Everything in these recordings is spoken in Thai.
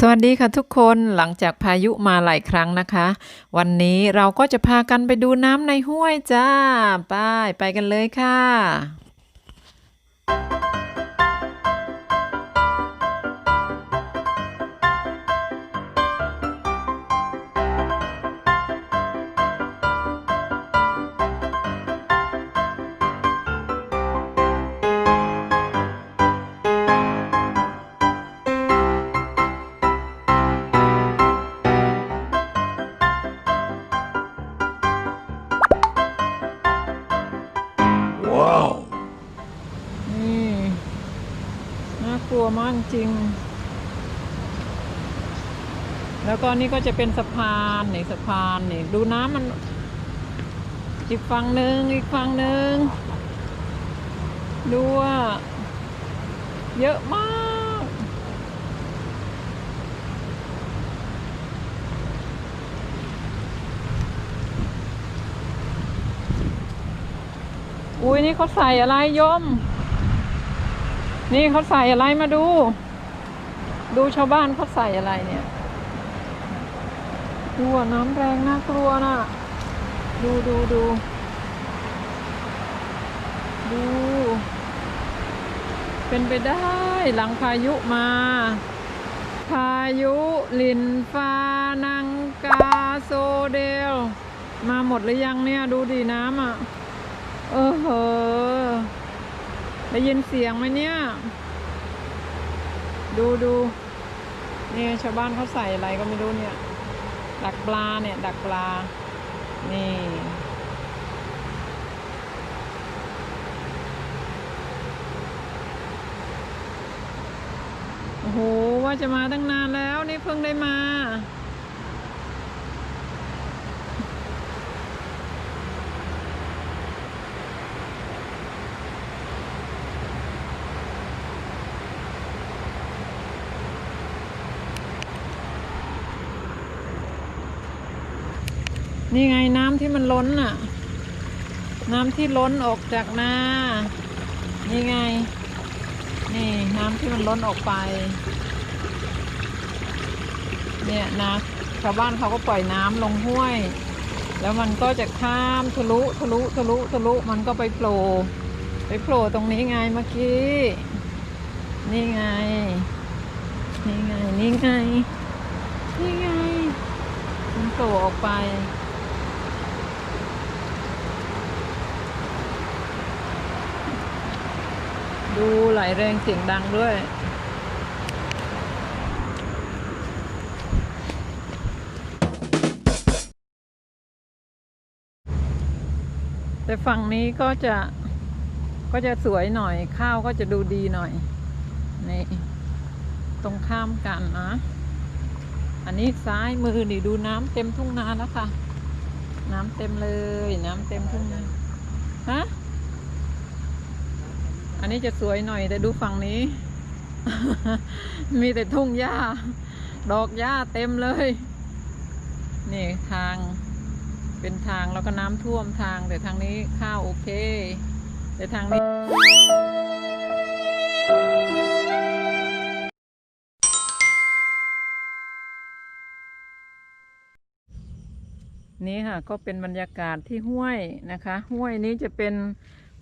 สวัสดีค่ะทุกคนหลังจากพายุมาหลายครั้งนะคะ วันนี้เราก็จะพากันไปดูน้ำในห้วยจ้า ไป ไปกันเลยค่ะากลัวมากจริง แล้วก็นี่ก็จะเป็นสะพานนี่สะพานนี่ดูน้ำมัน อีกฝั่งหนึ่งอีกฝั่งหนึ่งดูว่า เยอะมาก อุ้ยนี่เขาใส่อะไรโยม นี่เขาใส่อะไรมาดู ดูชาวบ้านเขาใส่อะไรเนี่ยดูน้ำแรงน่ากลัวน่ะ ดูดูดูดู เป็นไปได้หลังพายุมา พายุลินฟ้านังกาโซเดล มาหมดหรือยังเนี่ย ดูดีน้ำอะ เออเหอ ได้ยินเสียงไหมเนี่ย ดูดูเนี่ยชาวบ้านเขาใส่อะไรก็ไม่รู้เนี่ย ดักปลาเนี่ย ดักปลา นี่โอ้โหว่าจะมาตั้งนานแล้วนี่เพิ่งได้มา นี่ไงน้ำที่มันล้นน่ะ น้ำที่ล้นออกจากนา นี่ไง นี่น้ำที่มันล้นออกไป เนี่ยนะชาวบ้านเขาก็ปล่อยน้ำลงห้วย แล้วมันก็จะข้ามทะลุทะลุทะลุทะลุมันก็ไปโผล่ไปโผล่ตรงนี้ไงเมื่อกี้ นี่ไง นี่ไง นี่ไง นี่ไงมันโผล่ออกไป ดูไหลแรงเสียงดังด้วย แต่ฝั่งนี้ก็จะก็จะสวยหน่อยข้าวก็จะดูดีหน่อยนี่ตรงข้ามกันนะ อันนี้ซ้ายมือนี่ดูน้ำเต็มทุ่งนาแล้วค่ะน้ำเต็มเลย น้ำเต็มทุ่งนาฮะ อันนี้จะสวยหน่อยแต่ดูฝั่งนี้ มีแต่ทุ่งหญ้า ดอกหญ้าเต็มเลย นี่ทางเป็นทางแล้วก็น้ำท่วมทางแต่ทางนี้ข้าวโอเค แต่ทางนี้นี่ค่ะก็เป็นบรรยากาศที่ห้วยนะคะ ห้วยนี้จะเป็น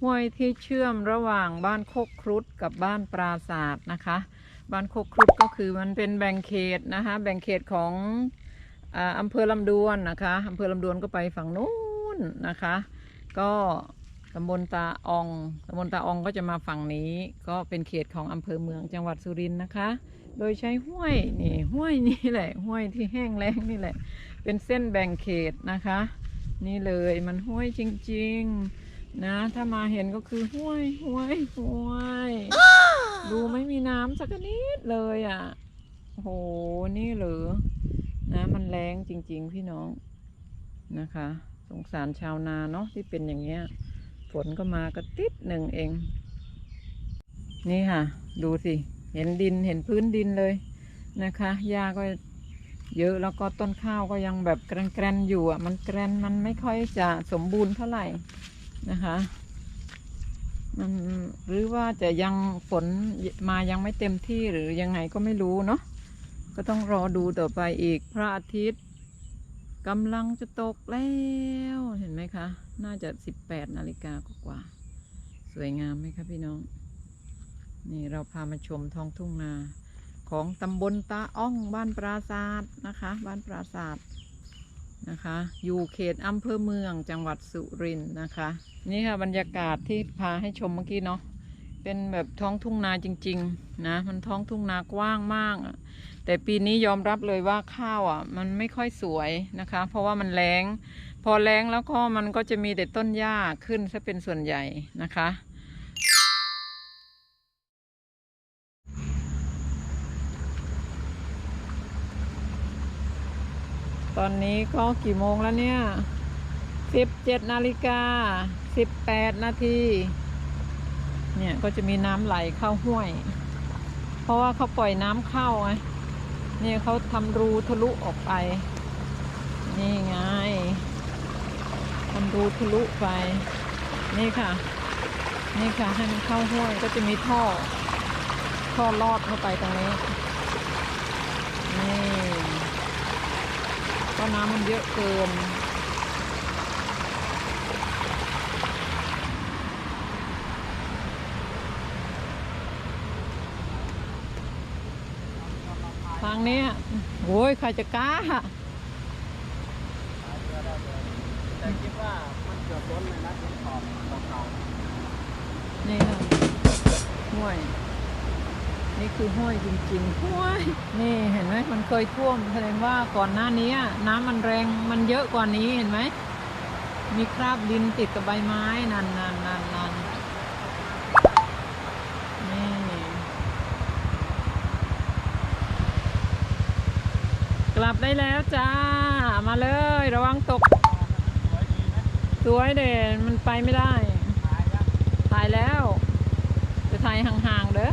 ห้วยที่เชื่อมระหว่างบ้านโคกครุฑกับบ้านปราศาสตร์นะคะ บ้านโคกครุฑก็คือมันเป็นแบ่งเขตนะคะ แบ่งเขตของอาอำเภอลำดวนนะคะอำเภอลำดวนก็ไปฝั่งนู้นนะคะ ก็ตำบลตาอองตำบลตาอองก็จะมาฝั่งนี้ ก็เป็นเขตของอำเภอเมืองจังหวัดสุรินทร์นะคะ โดยใช้ห้วยนี่ห้วยนี่แหละห้วยที่แห้งแล้งนี่แหละ เป็นเส้นแบ่งเขตนะคะ นี่เลยมันห้วยจริง ๆ นะ ถ้ามาเห็นก็คือห้วยห้วยห้วย ดูไม่มีน้ำสักนิดเลยอะโอ้โหนี่เหรอน้ำมันแรงจริง ๆ พี่น้องนะคะ สงสารชาวนาเนาะที่เป็นอย่างเงี้ย ฝนก็มาก็ติดหนึ่งเอง นี่ค่ะ ดูสิ เห็นดินเห็นพื้นดินเลยนะคะหญ้าก็เยอะแล้วก็ต้นข้าวก็ยังแบบแกรนๆอยู่อะ มันแกรนมันไม่ค่อยจะสมบูรณ์เท่าไหร่ นะคะ มันหรือว่าจะยังฝนมายังไม่เต็มที่หรือยังไงก็ไม่รู้เนาะก็ต้องรอดูต่อไปอีกพระอาทิตย์กำลังจะตกแล้วเห็นไหมคะ น่าจะสิบแปดนาฬิกากว่าสวยงามไหมคะพี่น้อง นี่เราพามาชมท้องทุ่งนา ของตำบลตาอ้องบ้านปราศาสตร์นะคะ บ้านปราศาสตร์ นะคะ อยู่เขตอำเภอเมืองจังหวัดสุรินทร์นะคะ นี่ค่ะบรรยากาศที่พาให้ชมเมื่อกี้เนาะเป็นแบบท้องทุ่งนาจริง ๆ นะ มันท้องทุ่งนากว้างมากแต่ปีนี้ยอมรับเลยว่าข้าวอะ มันไม่ค่อยสวยนะคะ เพราะว่ามันแรงพอแรงแล้วก็มันก็จะมีแต่ต้นหญ้าขึ้นซะเป็นส่วนใหญ่นะคะ ตอนนี้ก็กี่โมงแล้วเนี่ยสิบเจ็ดนาฬิกาสิบแปดนาที เนี่ยก็จะมีน้ำไหลเข้าห้วย เพราะว่าเขาปล่อยน้ำเข้าไงเนี่ยเขาทำรูทะลุออกไป นี่ไงทำรูทะลุไป นี่ค่ะ นี่ค่ะให้มันเข้าห้วยก็จะมีท่อ ท่อลอดเข้าไปตรงนี้ นี่ ก็น้ำมันเยอะเกิน ทางนี้โอ้ยใครจะกล้าแต่คิดว่ามันเกือบล้นเลยนะที่ขอบเก่านี่ค่ะห้วย นี่คือห้วยจริงๆห้วยนี่เห็นไหมมันเคยท่วมแสดงว่าก่อนหน้านี้น้ำมันแรงมันเยอะกว่านี้เห็นไหมมีคราบดินติดกับใบไม้นันนันนันนันนี่กลับได้แล้วจ้า มาเลยระวังตก สวยเด่นมันไปไม่ได้ๆตายยังถ่ายแล้ว จะถ่ายห่างๆเด้อ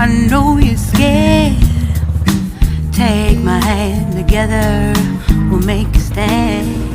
I know you're scared. Take my hand together, we'll make a stand.